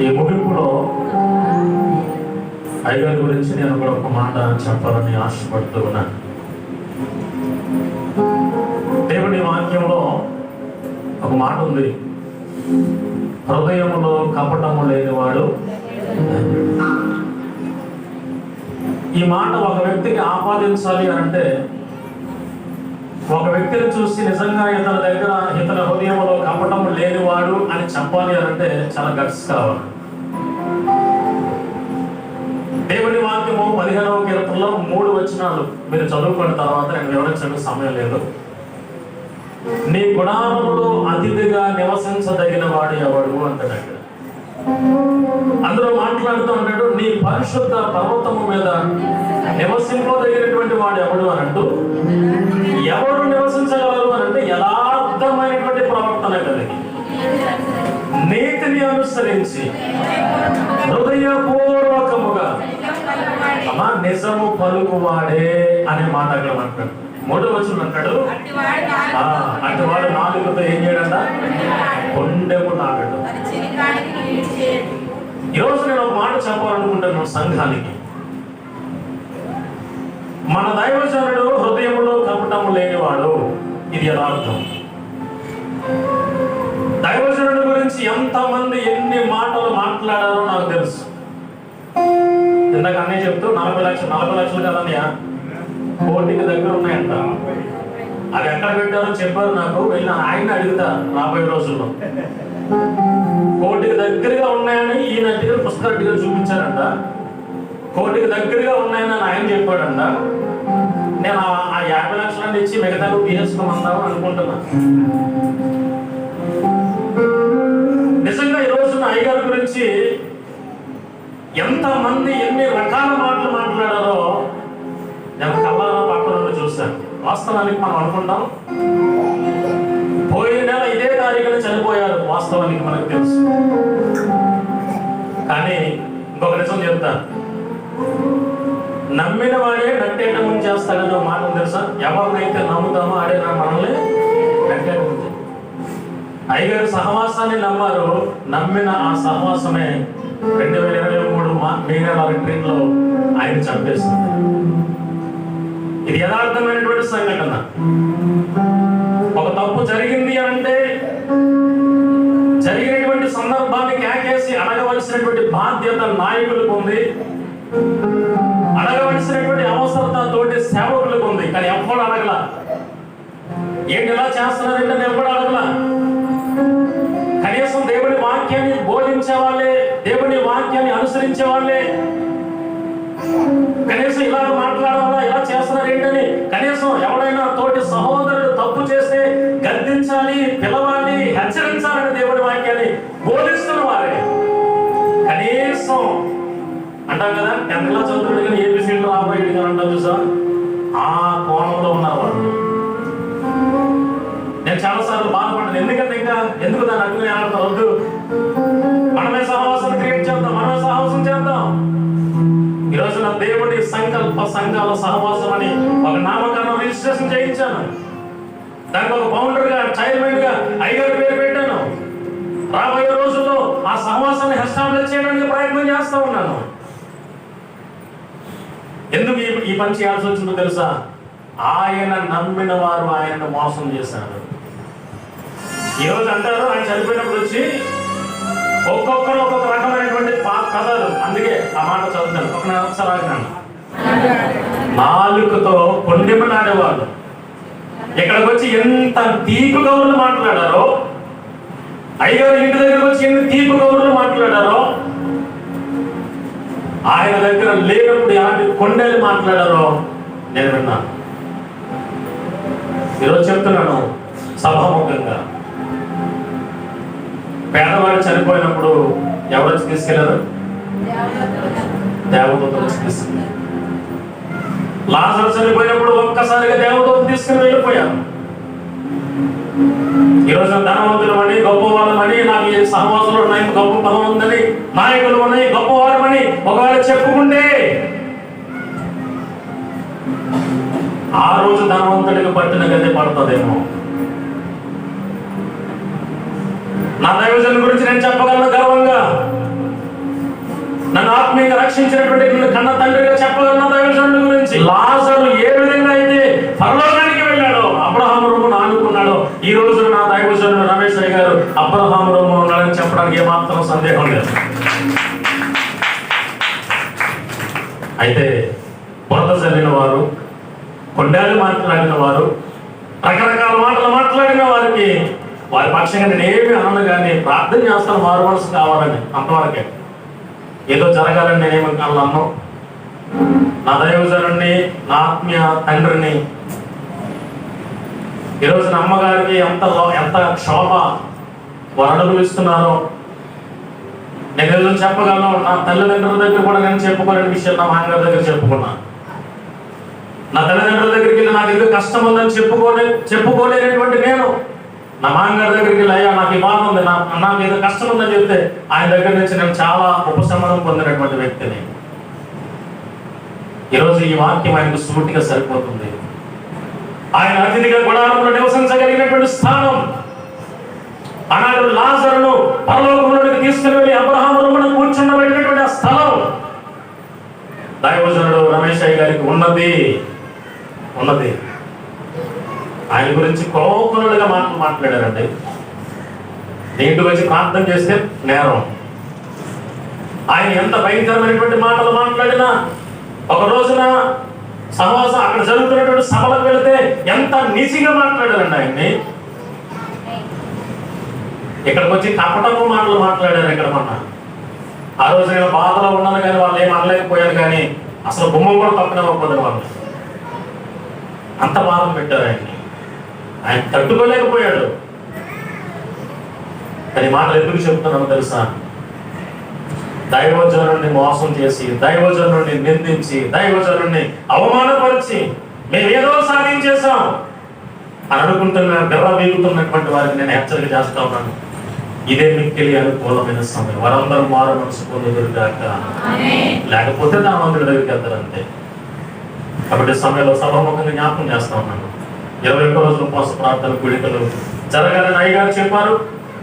ఈ ముగింపులో అయ్యగారి గురించి నేను కూడా ఒక మాట చెప్పాలని ఆశపడుతూ ఉన్నాను. దేవుని వాక్యంలో ఒక మాట ఉంది. హృదయంలో కపటము లేనివాడు ఈ మాట ఒక వ్యక్తికి ఆపాదించాలి అని అంటే ఒక వ్యక్తిని చూసి నిజంగా ఇతని దగ్గర ఇతని హృదయంలో కపటం లేనివాడు అని చెప్పాలి అంటే చాలా గట్స్ కావాలి. దేవుని వాక్యము పదిహేనవ కీర్తనలో మూడు వచనాలు మీరు చదువుకున్న తర్వాత నేను వివరించడానికి సమయం లేదు. నీ గుణాలములో అతిథిగా నివసించదగిన వాడు ఎవడు అంటాడు అక్కడ అందులో మాట్లాడుతూ ఉంటాడు నీ పరిశుద్ధ పర్వతము మీద నివసింపదగినటువంటి వాడు ఎవడు అని అంటూ? అనుసరించి హృదయపూర్వకముగా అమ్మా నిజము పలుకువాడే అనే మాట అక్కడ అంటాడు. మూడో వచ్చిన అంటాడు. అట్టివాడు నాలుగు అటువాడు నాలుగుతో ఏం చేయడంట? కొండెము నాగడు ఈరోజు నేను ఒక మాట చెప్పాలనుకుంటాను సంఘానికి. మన దైవజనుడు హృదయంలో కపటము లేనివాడు. ఇది యథార్థం. దైవజనుడు గురించి ఎంతమంది ఎన్ని మాటలు మాట్లాడారో నాకు తెలుసు. ఇందాక అన్నయ్య చెప్తూ నలభై లక్షలు నలభై లక్షలు కదన్నయ్య కోటికి దగ్గర ఉన్నాయంట. అది ఎక్కడ పెట్టారో చెప్పారు నాకు వెళ్ళి ఆయన అడుగుతా రాబోయే రోజుల్లో. కోటికి దగ్గరగా ఉన్నాయని ఈయన దగ్గర పుస్తకాలు దగ్గర చూపించారంట. కోటికి దగ్గరగా ఉన్నాయని ఆయన చెప్పాడంట. నేను ఆ- యాభై లక్షలు ఇచ్చి మిగతా తీసేసుకోమందాము అనుకుంటున్నా. ఈ అయ్యగారి గురించి ఎంతమంది ఎన్ని రకాల మాటలు మాట్లాడారో నేను కళ్ళలో పక్కన చూశాను. వాస్తవానికి మనం అనుకుంటాం పోయిన నెల ఇదే తారీఖున చనిపోయారు వాస్తవానికి మనకు తెలుసు. కానీ ఇంకొక నిజం చెప్తాను నమ్మిన వాడే నట్టేట ముంచేస్తాడని ఒక మాట తెలుసా? ఎవరినైతే నమ్ముతామో ఆడే నా మనల్ని అయ్యగారు సహవాసాన్ని నమ్మారు నమ్మిన ఆ సహవాసమే రెండు వేల ఇరవై మూడు మా మే నెల రిట్రీట్లో ఆయన చంపేస్తుంది ఇది యథార్థమైనటువంటి సంఘటన. ఒక తప్పు జరిగింది అంటే జరిగినటువంటి సందర్భాన్ని కేకేసి అడగవలసినటువంటి బాధ్యత నాయకులకు ఉంది. అడగవలసినటువంటి అవసరత తోటి సేవకులకు ఉంది కానీ ఎవ్వడు అడగల. ఏంటి ఎలా చేస్తున్నారంటే ఎవరు ఎవ్వడు అడగల? బోధించే వాళ్ళే దేవుని వాక్యాన్ని అనుసరించే వాళ్ళే కనీసం ఇలా మాట్లాడాలా ఇలా చేస్తున్నారు ఏంటని కనీసం ఎవడైనా తోటి సహోదరుడు తప్పు చేస్తే గద్దించాలి పిలవాలి హెచ్చరించాలని దేవుని వాక్యాన్ని బోధిస్తున్న వారే. కనీసం అంటాం కదా టెన్త్ క్లాస్ చదువుతాడు కానీ ఏబిసిడ్లు రాబోయేది కానీ అంటాం చూసా ఆ కోణంలో ఉన్నారు వాళ్ళు. నేను చాలాసార్లు బాధపడ్డాను. ఎందుకంటే ఇంకా ఎందుకు దాన్ని అగ్ని ఆడతాం వద్దు? దేవుడి సంకల్ప సంఘాల సహవాసం అని ఒక నామకరణం రిజిస్ట్రేషన్ చేయించాను. దానికి ఒక ఫౌండర్గా చైర్మన్గా ఐగారు పేరు పెట్టాను. రాబోయే రోజుల్లో ఆ సహవాసాన్ని ఎస్టాబ్లిష్ చేయడానికి ప్రయత్నం చేస్తా ఉన్నాను. ఎందుకు ఈ ఈ పని చేయాల్సి వచ్చిందో తెలుసా? ఆయన నమ్మిన వారు ఆయనను మోసం చేశారు. ఈరోజు అంటారు ఆయన చనిపోయినప్పుడు వచ్చి ఒక్కొక్కరు ఒక్కొక్క రకమైనటువంటి పా- కథలు. అందుకే ఆ మాట చదువుతాను. ఒక ఒకసారి ఆగినాను నాలుగుతో పొండిమలాడేవాడు ఇక్కడికి వచ్చి ఎంత తీపి గౌరులు మాట్లాడారో అయ్యగారు ఇంటి దగ్గరకు వచ్చి ఎన్ని తీపి గౌరులు మాట్లాడారో ఆయన దగ్గర లేనప్పుడు ఎలాంటి కొండలు మాట్లాడారో నేను విన్నాను. ఈరోజు చెప్తున్నాను సభాముఖంగా. పేదవాడు చనిపోయినప్పుడు ఎవరు వచ్చి తీసుకెళ్ళారు? దేవదూత వచ్చి తీసుకెళ్ళారు లాజర్ చనిపోయినప్పుడు ఒక్కసారిగా దేవదూత తీసుకుని వెళ్ళిపోయారు. ఈరోజు ధనవంతులు అని గొప్పవాళ్ళమని నాకు ఈ సహవాసులు ఉన్నాయి గొప్ప పదం ఉందని నాయకులు ఉన్నాయి గొప్పవారమని ఒకవేళ చెప్పుకుంటే ఆ రోజు ధనవంతుడికి పట్టిన గది పడుతుందేమో. నా దైవజన్ గురించి నేను చెప్పగలను గర్వంగా. రక్షించినటువంటి నిన్ను కన్న తండ్రిగా చెప్పగలను దైవజనుడి గురించి. లాజరు ఏ విధంగా అయితే పరలోకానికి వెళ్ళాడో అబ్రహాం రొమ్మును ఆనుకున్నాడో ఈ రోజు నా దైవజనుడు రమేష్ అయ్య గారు అబ్రహాం రొమ్ము ఉన్నాడని చెప్పడానికి ఏమాత్రం సందేహం లేదు. అయితే బురద చల్లిన వారు కొండాలు మాట్లాడిన వారు రకరకాల మాటలు మాట్లాడిన వారికి వారి పక్షంగా నేను ఏమి అనను కానీ ప్రార్థన చేస్తాను వారు మనసు కావాలని అంతవరకే. ఏదో జరగాలని నేనేమి అన్నాను నా దైవజనుడిని నా ఆత్మీయ తండ్రిని ఈరోజు అమ్మగారికి ఎంత ఎంత క్షోభ వారు అనుభవిస్తున్నారో నేను ఏదో చెప్పగలను. నా తల్లిదండ్రుల దగ్గర కూడా నేను చెప్పుకోలేని విషయం నా మామగారి దగ్గర చెప్పుకున్నా. నా తల్లిదండ్రుల దగ్గరికి వెళ్ళి నాకు ఏదో కష్టం ఉందని చెప్పుకోలే చెప్పుకోలేనటువంటి నేను నా మామగారి దగ్గరికి వెళ్ళి అయ్యా నాకు ఈ బాధ ఉంది. నా నా మీద కష్టం ఉందని చెప్తే ఆయన దగ్గర నుంచి నేను చాలా ఉపశమనం పొందినటువంటి వ్యక్తిని. ఈరోజు ఈ వాక్యం ఆయనకు సూటిగా సరిపోతుంది. ఆయన అతిథిగా గుడారంలో నివసించగలిగినటువంటి స్థానం అనాడు లాజరును పరలోకంలోనికి తీసుకుని వెళ్ళి అబ్రహామును కూర్చుండబెట్టినటువంటి ఆ స్థలం దైవజనుడు రమేష్ అయ్య గారికి ఉన్నది. ఉన్నది. ఆయన గురించి కోపనులుగా మాటలు మాట్లాడారండి. ఇంటికి వచ్చి ప్రార్థన చేస్తే నేరం. ఆయన ఎంత భయంకరమైనటువంటి మాటలు మాట్లాడినా ఒక రోజున సహవాసం అక్కడ జరుగుతున్నటువంటి సభలకు వెళితే ఎంత నిసిగా మాట్లాడారండి ఆయన్ని. ఇక్కడికి వచ్చి కపటపు మాటలు మాట్లాడారు ఇక్కడ మొన్న. ఆ రోజు నేను బాధలో ఉన్నాను కానీ వాళ్ళు ఏం అనలేకపోయారు కానీ అసలు గుమ్మం కూడా తప్పనివ్వకపోతారు వాళ్ళు. అంత బాధలు పెట్టారు ఆయన్ని. ఆయన తట్టుకోలేకపోయాడు. కానీ ఈ మాటలు ఎందుకు చెప్తున్నాను తెలుసా? దైవజనుడిని మోసం చేసి దైవజనుడిని నిందించి దైవజనుడిని అవమానపరిచి మేము ఏదో సాధించేశాం అని అనుకుంటున్న బెర్ర వీగుతున్నటువంటి వారికి నేను హెచ్చరిక చేస్తా ఉన్నాను. ఇదే మిక్కిలి అనుకూలమైన సమయం. వారందరూ మారు మనసు పొందుదురు కాక లేకపోతే దానవంతుడి దగ్గరికి వెళ్తారు అంతే. కాబట్టి సమయంలో సభాముఖంగా జ్ఞాపకం చేస్తా ఉన్నాను. ఇరవై ఒక్క రోజులు ఉపవాస ప్రార్థన కూడికలు జరగాలని అయ్యగారు చెప్పారు.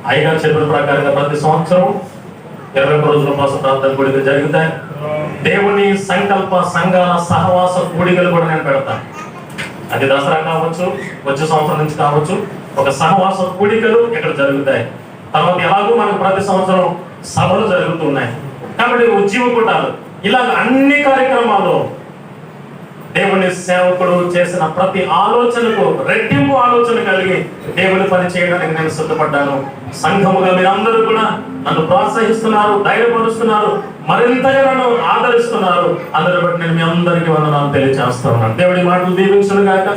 అయ్యగారు చెప్పిన ప్రకారంగా ప్రతి సంవత్సరం ఇరవై ఒక్క రోజుల ఉపవాస ప్రార్థన కూడికలు జరుగుతాయి. దేవుని సంకల్ప సంఘాల సహవాస కూడికలు కూడా నేను పెడతాను. అది దసరా కావచ్చు వచ్చే సంవత్సరం నుంచి కావచ్చు ఒక సహవాస కూడికలు ఇక్కడ జరుగుతాయి. తర్వాత ఎలాగో మనకు ప్రతి సంవత్సరం సభలు జరుగుతున్నాయి. కాబట్టి ఉద్యమ కూటాలు ఇలాగ అన్ని కార్యక్రమాలు దేవుని సేవకుడు చేసిన ప్రతి ఆలోచనకు రెట్టింపు ఆలోచన కలిగి దేవుని పని చేయడానికి నేను సిద్ధపడ్డాను. సంఘముగా మీరందరూ కూడా నన్ను ప్రోత్సహిస్తున్నారు ధైర్యపరుస్తున్నారు మరింతగా నన్ను ఆదరిస్తున్నారు. అందరి బట్టి నేను మీ అందరికీ వందనాలు తెలియజేస్తా ఉన్నాను దేవుడి మాటలు దీవించును గాక